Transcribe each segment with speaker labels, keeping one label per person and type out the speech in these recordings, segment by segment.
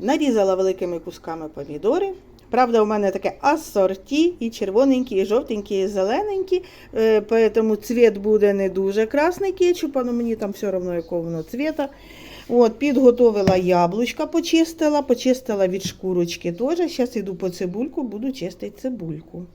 Speaker 1: Нарізала великими кусками помідори. Правда, у мене таке асорті, і червоненькі, і жовтенькі, і зелененькі. Е, Тому цвіт буде не дуже красний кетчуп, але мені там все одно якого воно цвіта. От, підготовила яблучка, почистила, почистила від шкурочки теж. Зараз йду по цибульку, буду чистити цибульку.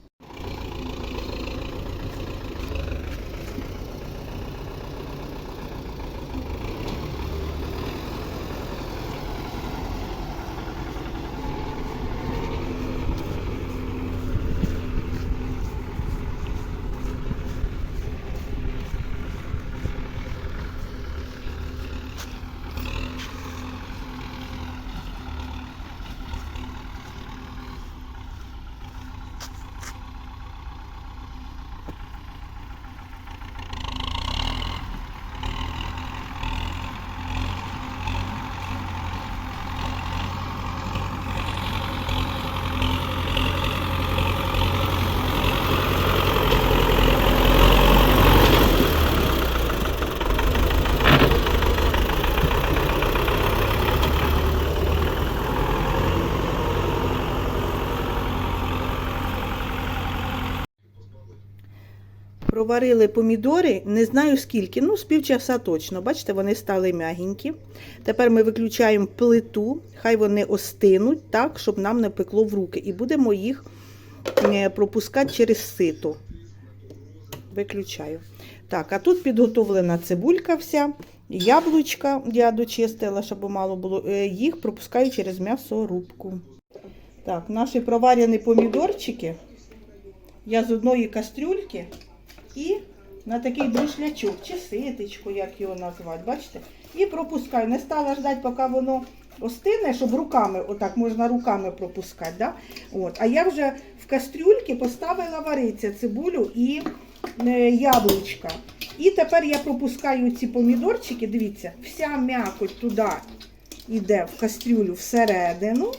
Speaker 1: Проварили помідори, не знаю скільки, ну з півчаса точно. Бачите, вони стали м'ягенькі. Тепер ми виключаємо плиту, хай вони остинуть так, щоб нам не пекло в руки. І будемо їх е, пропускати через сито. Виключаю. Так, а тут підготовлена цибулька вся, яблучка я дочистила, щоб мало було. Е, Їх пропускаю через м'ясорубку. Так, наші проварені помідорчики я з одної кастрюльки і на такий друшлячок, чи ситечку, як його назвати, бачите? І пропускаю. Не стала ждати, поки воно остине, щоб руками, отак можна руками пропускати. Да? От. А я вже в кастрюльки поставила вариться цибулю і е, яблучка. І тепер я пропускаю ці помідорчики, дивіться, вся м'якоть туди йде в кастрюлю всередину.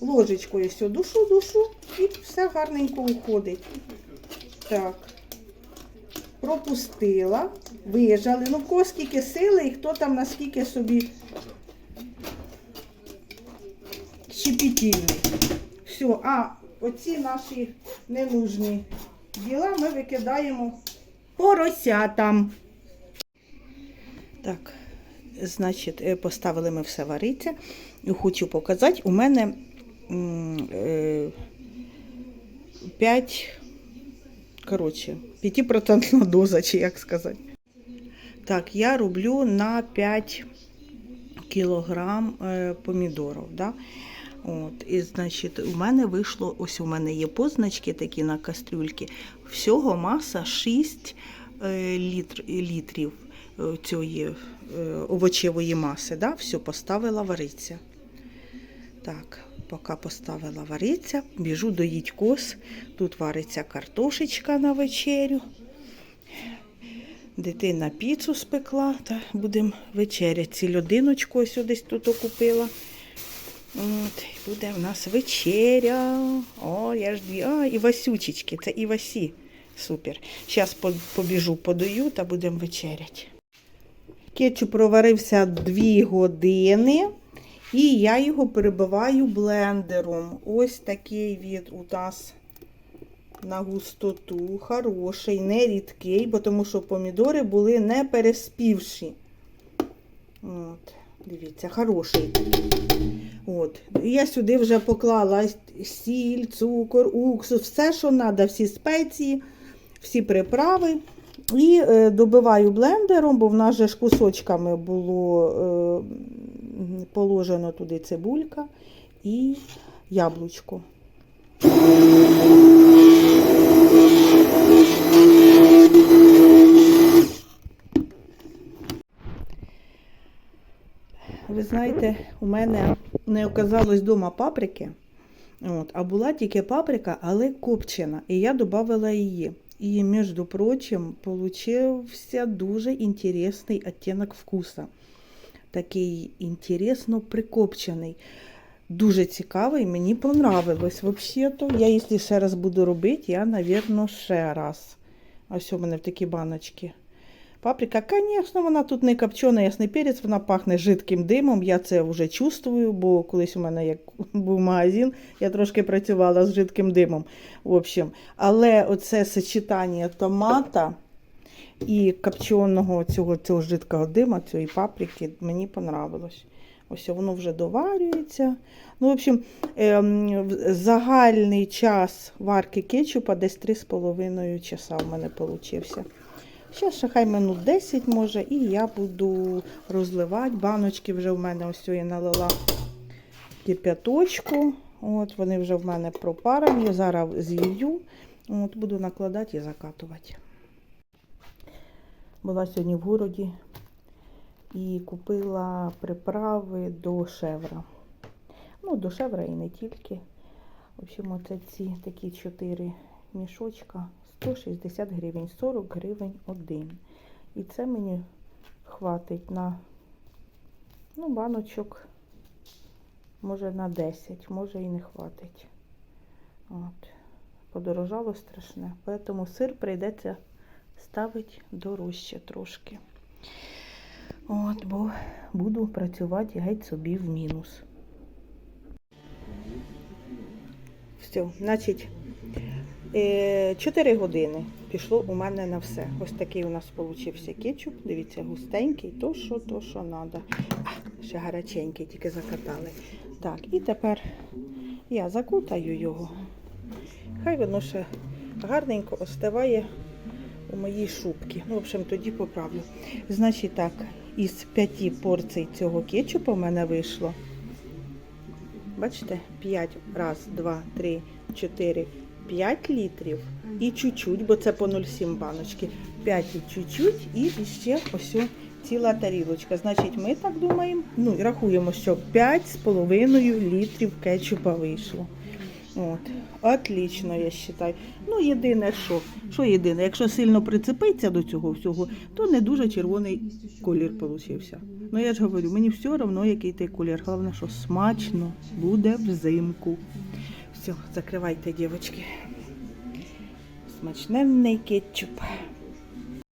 Speaker 1: Ложечкою все душу, душу і все гарненько уходить. Так. Пропустила, вижали. Ну, в кого скільки сили і хто там наскільки собі щепетільний. Все, а оці наші ненужні діла ми викидаємо поросятам. Так, значить, е, поставили ми все вариться. Хочу показати, у мене е, 5 коротше, 5% доза, чи як сказати. Так, я роблю на 5 кілограм е, помідорів. Да? От, і, значить, у мене вийшло, ось у мене є позначки такі на кастрюльки. Всього маса 6 е, літр, літрів е, цієї овочевої маси. Да? Все, поставила вариться. Так, поки поставила вариться, біжу доїть кос. Тут вариться картошечка на вечерю. Дитина піцу спекла, та будемо вечеряти. Цільодиночку ось десь тут купила. От, буде в нас вечеря. О, я ж дві. А, і Васючечки, це і Васі. Супер. Зараз побіжу, подаю та будемо вечеряти. Кетчуп проварився 2 години. І я його перебиваю блендером. Ось такий від у нас на густоту, хороший, не рідкий, бо тому що помідори були не переспівші. От, дивіться, хороший. От. Я сюди вже поклала сіль, цукор, уксус, все, що треба, всі спеції, всі приправи. І е, добиваю блендером, бо в нас же ж кусочками було е, положено туди цибулька і яблучко. Ви знаєте, у мене не оказалось вдома паприки, от, а була тільки паприка, але копчена. І я додавала її. І, між прочим, получився дуже інтересний оттінок вкуса. Такий інтересно прикопчений. Дуже цікавий, мені понравилось взагалі-то. Я, якщо ще раз буду робити, я, мабуть, ще раз. Ось у мене в такі баночки Паприка, звісно, вона тут не копчена, ясний перець, вона пахне жидким димом. Я це вже чувствую, бо колись у мене як був магазин, я трошки працювала з жидким димом. В общем, але оце сочетання томата і копченого цього, цього жидкого дима, цієї паприки, мені понравилось. Ось воно вже доварюється. Ну, в общем, ем, загальний час варки кетчупа десь 3,5 часа в мене вийшов. Ще ще хай минут 10 може, і я буду розливати. Баночки вже в мене ось я налила кип'яточку. От вони вже в мене пропарені. Зараз. От буду накладати і закатувати. Була сьогодні в городі і купила приправи до шевра. Ну, до шевра і не тільки. В общем, оце ці такі 4 мішочка 160 гривень, 40 гривень один. І це мені хватить на ну, баночок, може на 10, може і не хватить. От. Подорожало страшне. Тому сир прийдеться ставити дорожче трошки. От, бо буду працювати геть собі в мінус. Все, значить, 4 години пішло у мене на все. Ось такий у нас получився кетчуп. Дивіться, густенький, то що, то що треба. Ще гаряченький, тільки закатали. Так, і тепер я закутаю його. Хай воно ще гарненько остиває у моїй шубці. Ну, в общем, тоді поправлю. Значить так, із п'яти порцій цього кетчупу в мене вийшло. Бачите, 5, раз, два, три, чотири, 5 літрів і чуть-чуть, бо це по 0,7 баночки. 5 і чуть-чуть, і ще ось ціла тарілочка. Значить, ми так думаємо, ну рахуємо, що 5,5 літрів кетчупа вийшло. От. Отлично, я вважаю. Ну, єдине, що, що єдине, якщо сильно прицепиться до цього всього, то не дуже червоний колір получився. Ну я ж говорю, мені все одно, який той колір. Головне, що смачно буде взимку. Все, закривайте, дівчатки. Смачненний кетчуп.